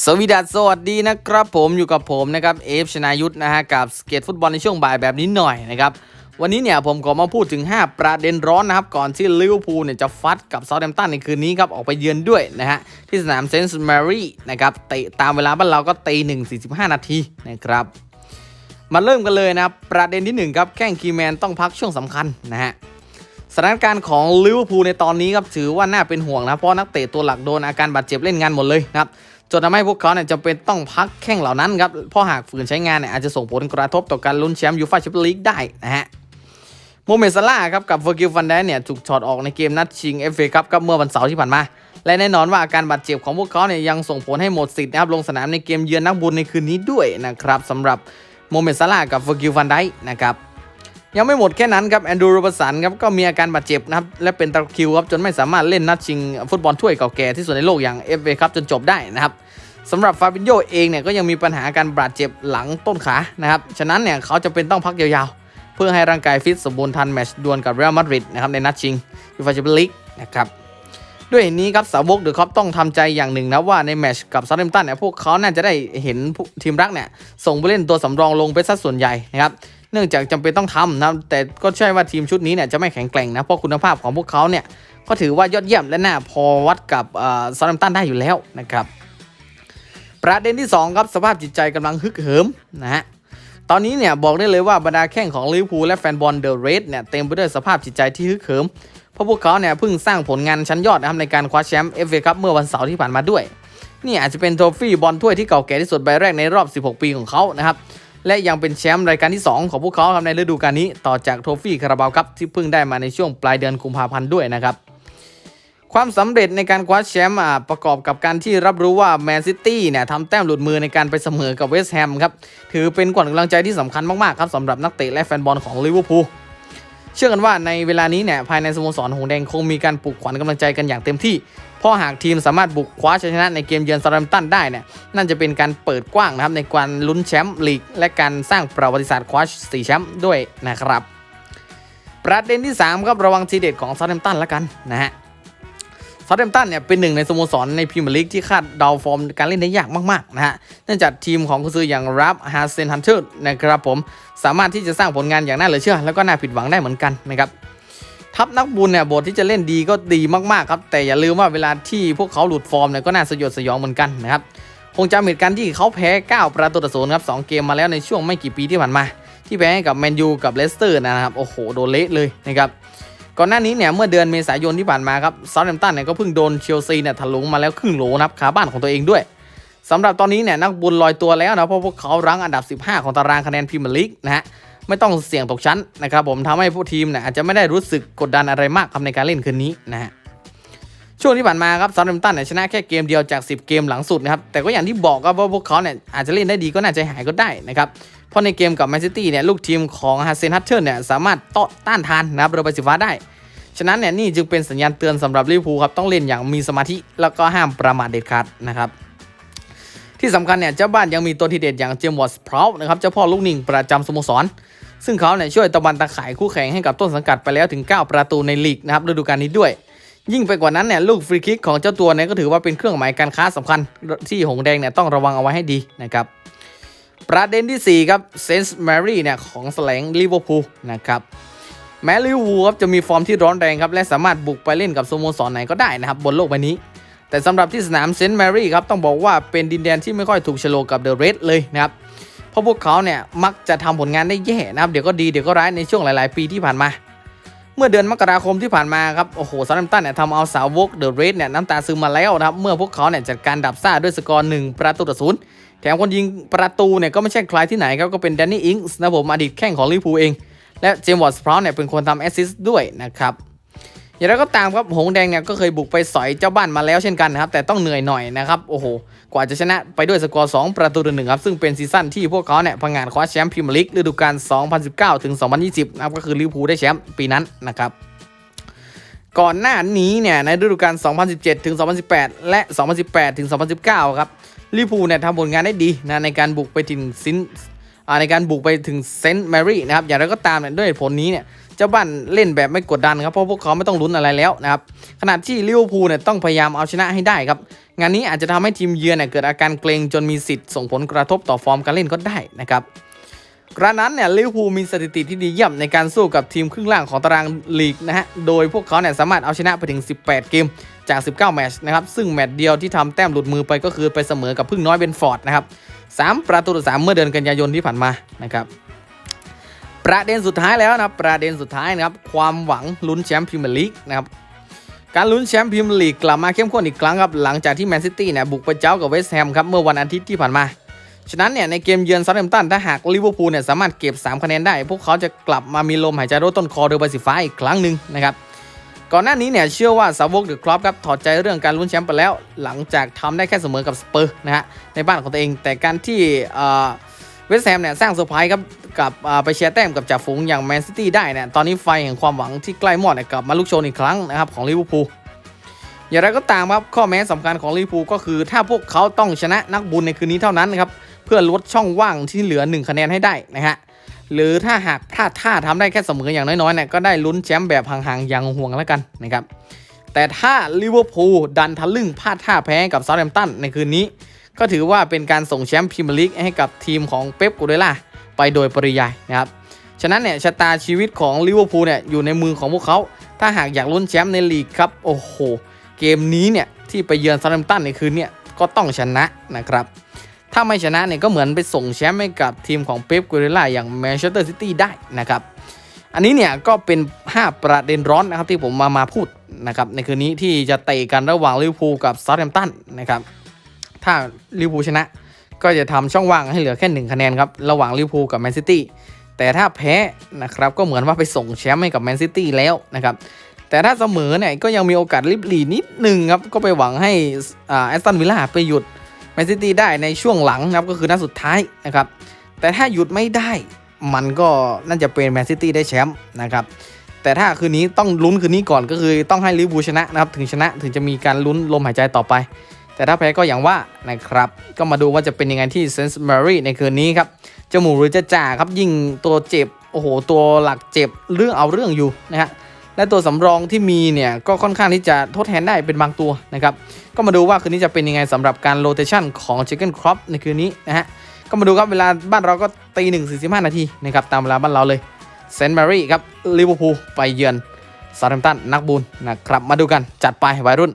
สวีดัสสวัสดีนะครับผมอยู่กับผมนะครับเอฟชนายุทธนะฮะกับสเก็ตฟุตบอลในช่วงบ่ายแบบนี้หน่อยนะครับวันนี้เนี่ยผมขอมาพูดถึง 5 ประเด็นร้อนนะครับ ก่อนที่ลิเวอร์พูลเนี่ยจะฟัดกับเซาท์แฮมป์ตันในคืนนี้ครับ ออกไปเยือนด้วยนะฮะ ที่สนามเซนต์แมรี่นะครับเตะตามเวลาบ้านเราก็ตีหนึ่งสี่สิบห้านาทีนะครับ มาเริ่มกันเลยนะครับ ประเด็นที่หนึ่งครับ แข้งคีแมนต้องพักช่วงสำคัญนะฮะสถานการณ์ของลิเวอร์พูลในตอนนี้ครับถือว่าน่าเป็นห่วงนะเพราะนักเตะตัวหลักโดนอาการบาดเจ็บเล่นงานหมดเลยนะครับ จนทำให้พวกเขาเนี่ยจำเป็นต้องพักแข้งเหล่านั้นครับเพราะหากฝืนใช้งานเนี่ยอาจจะส่งผลกระทบต่อการลุ้นแชมป์ยูฟ่าแชมเปี้ยนลีกได้นะฮะโมเมสซาร่าครับกับเฟอร์กิลฟันไดเนี่ยถูกถอดออกในเกมนัดชิงเอฟเอคัพครับเมื่อวันเสาร์ที่ผ่านมา และแน่นอนว่าอาการบาดเจ็บของพวกเขาเนี่ยยังส่งผลให้หมดสิทธิ์นะครับลงสนามในเกมเยือนนักบุญในคืนนี้ด้วยนะครับสำหรับโมเมสซาร่ากับเฟอร์กิลฟันไดนะครับ ยังไม่หมดแค่นั้นครับแอนดรูโรบสันครับก็มีอาการบาดเจ็บนะครับและเป็นตะคิวครับจนไม่สามารถเล่นนัดชิงฟุตบอลถ้วยเก่าแก่ที่สุดในโลกอย่างเอฟเอครับจนจบได้นะครับสำหรับฟาบินโยเองเนี่ยก็ยังมีปัญหาการบาดเจ็บหลังต้นขานะครับฉะนั้นเนี่ยเขาจะเป็นต้องพักยาวๆ เพื่อให้ร่างกายฟิตสมบูรณ์ทันแมตช์ดวลกับเรอัลมาดริดนะครับในนัดชิงยูฟ่าแชมเปี้ยนลีกนะครับด้วยเหตุนี้ครับสาวกเดอะคอปต้องทำใจอย่างหนึ่งนะว่าในแมตช์กับซาเทมตันเนี่ยพวกเขาน่าจะได้เห็นทีมรักเนี่ยส่งผู้เล่นตัวสำรองลงไปซะส่วนใหญ่นะครับ เนื่องจากจำเป็นต้องทำนะแต่ก็ใช่ว่าทีมชุดนี้เนี่ยจะไม่แข็งแกร่งนะเพราะคุณภาพของพวกเขาเนี่ยก็ถือว่ายอดเยี่ยมและน่าพอวัดกับซาร์เทมตันได้อยู่แล้วนะครับประเด็นที่สองครับสภาพจิตใจกำลังฮึกเหิมนะฮะตอนนี้เนี่ยบอกได้เลยว่าบรรดาแข้งของลิเวอร์พูลและแฟนบอลเดอะเรดเนี่ยเต็มไปด้วยสภาพจิตใจที่ฮึกเหิมเพราะพวกเขาเนี่ยเพิ่งสร้างผลงานชั้นยอดนะครับในการคว้าแชมป์เอฟเอคัพเมื่อวันเสาร์ที่ผ่านมาด้วยนี่อาจจะเป็นโทฟี่บอลถ้วยที่เก่าแก่ที่สุดใบแรกในรอบ 16 ปีของเขานะครับ และยังเป็นแชมป์รายการที่ 2 ของพวกเขาครับในฤดูกาลนี้ ต่อจากโทฟี่คาราบาวครับที่เพิ่งได้มาในช่วงปลายเดือนกุมภาพันธ์ด้วยนะครับ ความสำเร็จในการคว้าแชมป์ประกอบกับการที่รับรู้ว่าแมนซิตี้เนี่ยทำแต้มหลุดมือในการไปเสมอกับเวสต์แฮมครับถือเป็นขวัญกำลังใจที่สำคัญมากๆครับสำหรับนักเตะและแฟนบอลของลิเวอร์พูล เชื่อกันว่าในเวลานี้เนี่ยภายในสโมสรหงแดงคงมีการปลุกขวัญกำลังใจกันอย่างเต็มที่ เพราะหากทีมสามารถบุกคว้าชัยชนะในเกมเยือนซาร์มตันได้เนี่ยนั่นจะเป็นการเปิดกว้างนะครับในการลุ้นแชมป์ลีก และการสร้างประวัติศาสตร์คว้าสี่แชมป์ด้วยนะครับ ประเด็นที่3ครับระวังทีเด็ดของซาร์มตันละกันนะฮะาร์แฮมป์ตันเนี่ยเป็นหนึ่งในสโมสรในพรีเมียร์ลีกที่คาดเดาฟอร์มการเล่นได้ยากมากๆนะฮะเนื่องจากทีมของคุณซื้ออย่างรับฮาเซนฮันเตอร์นะครับผมสามารถที่จะสร้างผลงานอย่างน่าเหลือเชื่อ แล้วก็น่าผิดหวังได้เหมือนกันนะครับทัพนักบุญเนี่ยบทที่จะเล่นดีก็ดีมากๆครับแต่อย่าลืมว่าเวลาที่พวกเขาหลุดฟอร์มเนี่ยก็น่าสยดสยองเหมือนกันนะครับคงจำเหตุการณ์ที่เขาแพ้ 9 ประตูต่อศูนย์ครับสองเกมมาแล้วในช่วงไม่กี่ปีที่ผ่านมา ที่แพ้ให้กับแมนยูกับเลสเตอร์นะครับโอ้โหโดนเละเลยนะครับ ก่อนหน้านี้เนี่ยเมื่อเดือนเมษายนที่ผ่านมาครับซาร์แฮมป์ตันเนี่ยก็เพิ่งโดนเชลซีเนี่ยถลุงมาแล้วครึ่งโหลนะครับขาบ้านของตัวเองด้วยสำหรับตอนนี้เนี่ยนักบุญลอยตัวแล้วนะเพราะพวกเขารั้งอันดับ 15 ของตารางคะแนนพรีเมียร์ลีกนะฮะไม่ต้องเสี่ยงตกชั้นนะครับผมทำให้ผู้ทีมเนี่ยอาจจะไม่ได้รู้สึกกดดันอะไรมากครับในการเล่นคืนนี้นะฮะช่วงที่ผ่านมาครับซาร์แฮมตันเนี่ยชนะแค่เกมเดียวจาก 10 เกมหลังสุดนะครับแต่ก็อย่างที่บอกครับว่าพวกเขาเนี่ยอาจจะเล่นได้ดีก็น่าจะหายก็ได้นะครับ เพราะในเกมกับแมนซิตี้เนี่ยลูกทีมของฮาเซนฮัตเทอร์เนี่ยสามารถต่อต้านทานนะครับเรือใบสีฟ้าได้ ฉะนั้นเนี่ยนี่จึงเป็นสัญญาณเตือนสำหรับลิเวอร์พูลครับต้องเล่นอย่างมีสมาธิแล้วก็ห้ามประมาทเด็ดขาดนะครับที่สำคัญเนี่ยเจ้าบ้านยังมีตัวทีเด็ดอย่างเจมส์วอตส์พราวนะครับเจ้าพ่อลูกหนิ่งประจำสโมสร ซึ่งเขาเนี่ยช่วยตะบันตะข่ายคู่แข่งให้กับต้นสังกัดไปแล้วถึง 9 ประตูในลีกนะครับฤดูกาลนี้ด้วย ยิ่งไปกว่านั้นเนี่ยลูกฟรีคิกของเจ้าตัวเนี่ยก็ถือว่าเป็นเครื่องหมายการค้าสำคัญที่หงแดงเนี่ยต้องระวังเอาไว้ให้ดีนะครับ ประเด็นที่ 4 ครับเซนส์แมรี่เนี่ยของแสลงลิเวอร์พูลนะครับแม้ลิเวอร์พูลครับจะมีฟอร์มที่ร้อนแรงครับ และสามารถบุกไปเล่นกับสโมสรไหนก็ได้นะครับ บนโลกใบนี้ แต่สำหรับที่สนามเซนต์แมรี่ครับ ต้องบอกว่าเป็นดินแดนที่ไม่ค่อยถูกโลกกับเดอะเรดเลยนะครับ เพราะพวกเขาเนี่ยมักจะทำผลงานได้แย่นะครับ เดี๋ยวก็ดีเดี๋ยวก็ร้ายในช่วงหลาย ๆ ปีที่ผ่านมา เมื่อเดือนมกราคมที่ผ่านมาครับโอ้โหซาร์แฮมตันเนี่ยทำเอาสาวกเดอะเรดเนี่ยน้ำตาซึมมาแล้วนะครับเมื่อพวกเขาเนี่ยจัดการดับซ่าด้วยสกอร์หนึ่งประตูต่อศูนย์ แถมคนยิงประตูเนี่ยก็ไม่ใช่ใครที่ไหนครับก็เป็นแดนนี่อิงส์นะผมอดีตแข้งของลิเวอร์พูลเอง และเจมส์วอตส์พราวเนี่ยเป็นคนทำแอสซิสต์ด้วยนะครับอย่างไรก็ตามครับหงแดงเนี่ยก็เคยบุกไปสอยเจ้าบ้านมาแล้วเช่นกันนะครับแต่ต้องเหนื่อยหน่อยนะครับโอ้โหกว่าจะชนะไปด้วยสกอร์ 2 ประตูต่อหนึ่งครับซึ่งเป็นซีซั่นที่พวกเขาเนี่ยพังงานคว้าแชมป์พรีเมียร์ลีกฤดูกาล 2019 ถึง 2020 นะครับก็คือลิเวอร์พูลได้แชมป์ปีนั้นนะครับก่อนหน้านี้เนี่ยในฤดูกาล 2017 ถึง 2018 และ 2018 ถึง 2019 ครับ ลิเวอร์พูลเนี่ยทำผลงานได้ดีนะในการบุกไปถึงซินอ่าในการบุกไปถึงเซนต์แมรี่นะครับอย่างไรก็ตามเนี่ยด้วยผลนี้เนี่ยจจ้าบ้านเล่นแบบไม่กดดันครับเพราะพวกเขาไม่ต้องลุ้นอะไรแล้วนะครับขณะที่ลิเวอร์พูลเนี่ยต้องพยายามเอาชนะให้ได้ครับงานนี้อาจจะทำให้ทีมเยือนเนี่ยเกิดอาการเกรงจนมีสิทธิ์ส่งผลกระทบต่อฟอร์มการเล่นก็ได้นะครับกระนั้นเนี่ยลิเวอร์พูลมีสถิติที่ดีเยี่ยมในการสู้กับทีมครึ่งล่างของตารางลีกนะฮะโดยพวกเขาเนี่ยสามารถเอาชนะไปถึง 18 เกม จาก 19 แมตช์นะครับ ซึ่งแมตช์เดียวที่ทำแต้มหลุดมือไปก็คือไปเสมอกับพึ่งน้อยเบนฟอร์ดนะครับสามประตูต่อสามเมื่อเดือนกันยายนที่ผ่านมานะครับประเด็นสุดท้ายแล้วนะประเด็นสุดท้ายนะครับความหวังลุ้นแชมป์พรีเมียร์ลีกนะครับการลุ้นแชมป์พรีเมียร์ลีกกลับมาเข้มข้นอีกครั้งครับหลังจากที่แมนซิตี้เนี่ยบุกไปเจ้ากับเวสต์แฮมครับเมื่อวันอาทิตย์ที่ผ่านมา ฉะนั้นเนี่ยในเกมเยือนซาร์แฮมตันถ้าหากลิเวอร์พูลเนี่ยสามารถเก็บ 3 คะแนนได้ พวกเขาจะกลับมามีลมหายใจรถต้นคอโดยใบสีฟ้าอีกครั้งหนึ่งนะครับ ก่อนหน้านี้เนี่ยเชื่อว่าสาวกเดอะครอปครับถอดใจเรื่องการลุ้นแชมป์ไปแล้ว หลังจากทำได้แค่เสมอกับสเปอร์นะฮะในบ้านของตัวเอง แต่การที่เวสต์แฮมเนี่ยสร้างเซอร์ไพรส์ครับกับไปแชร์แต้มกับจ่าฝูงอย่างแมนซิตี้ได้เนี่ยตอนนี้ไฟแห่งความหวังที่ใกล้หมดเนี่ยกลับมาลุกโชนอีกครั้งนะครับของลิเวอร์พูลอย่างไรก็ตามครับข้อแม้สำคัญของลิเวอร์พูลก็คือ ถ้าพวกเขาต้องชนะนักบุญในคืนนี้เท่านั้นครับเพื่อลดช่องว่างที่เหลือ 1 คะแนนให้ได้นะฮะ หรือถ้าหากพลาดท่าทำได้แค่เสมออย่างน้อยๆเนี่ยก็ได้ลุ้นแชมป์แบบห่างๆอย่างห่วงแล้วกันนะครับแต่ถ้าลิเวอร์พูลดันทะลึ่งพลาดท่าแพ้กับเซาท์แฮมป์ตันในคืนนี้ ก็ถือว่าเป็นการส่งแชมป์พรีเมียร์ลีกให้กับทีมของเป๊ปกูเดล่าไปโดยปริยายนะครับฉะนั้นเนี่ยชะตาชีวิตของลิเวอร์พูลเนี่ยอยู่ในมือของพวกเขาถ้าหากอยากลุ้นแชมป์ในลีกครับโอ้โหเกมนี้เนี่ยที่ไปเยือนซาร์แฮมป์ตันในคืนเนี่ยก็ต้องชนะนะครับ ถ้าไม่ชนะเนี่ยก็เหมือนไปส่งแชมป์ให้กับทีมของเป๊ปกูเดล่าอย่างแมนเชสเตอร์ซิตี้ได้นะครับ อันนี้เนี่ยก็เป็น 5 ประเด็นร้อนนะครับที่ผมมามาพูดนะครับในคืนนี้ที่จะเตะกันระหว่างลิเวอร์พูลกับซาร์แฮมตันนะครับ ถ้าลิเวอร์พูลชนะ ก็จะทำช่องว่างให้เหลือแค่ 1 คะแนนครับระหว่างลิเวอร์พูลกับแมนซิตี้แต่ถ้าแพ้นะครับก็เหมือนว่าไปส่งแชมป์ให้กับแมนซิตี้แล้วนะครับแต่ถ้าเสมอเนี่ยก็ยังมีโอกาสลิบหลีนิดหนึ่งครับก็ไปหวังให้อ่าแอสตันวิลล่าไปหยุด แมนซิตี้ได้ในช่วงหลังนะครับก็คือนัดสุดท้ายนะครับ แต่ถ้าหยุดไม่ได้มันก็น่าจะเป็นแมนซิตี้ได้แชมป์นะครับแต่ถ้าคืนนี้ต้องลุ้นคืนนี้ก่อนก็คือต้องให้ลิเวอร์พูลชนะนะครับถึงชนะถึงจะมีการลุ้นลมหายใจต่อไป แต่ถ้าแพ้ก็อย่างว่านะครับ ก็มาดูว่าจะเป็นยังไงที่เซนส์แมรี่ในคืนนี้ครับจมูกหรือจะจ่าครับยิ่งตัวเจ็บโอ้โหตัวหลักเจ็บเรื่องเอาเรื่องอยู่นะฮะ และตัวสำรองที่มีเนี่ยก็ค่อนข้างที่จะทดแทนได้เป็นบางตัวนะครับก็มาดูว่าคืนนี้จะเป็นยังไงสำหรับการโรเตชันของ Chicken Crop ในคืนนี้นะฮะก็มาดูครับเวลาบ้านเราก็ตีหนึ่งสี่สิบห้านาทีนะครับตามเวลาบ้านเราเลยเซนต์แมรี่ครับลิเวอร์พูลไปเยือนซาร์แฮมป์ตันนักบุญนะครับมาดูกันจัดไปวัยรุ่น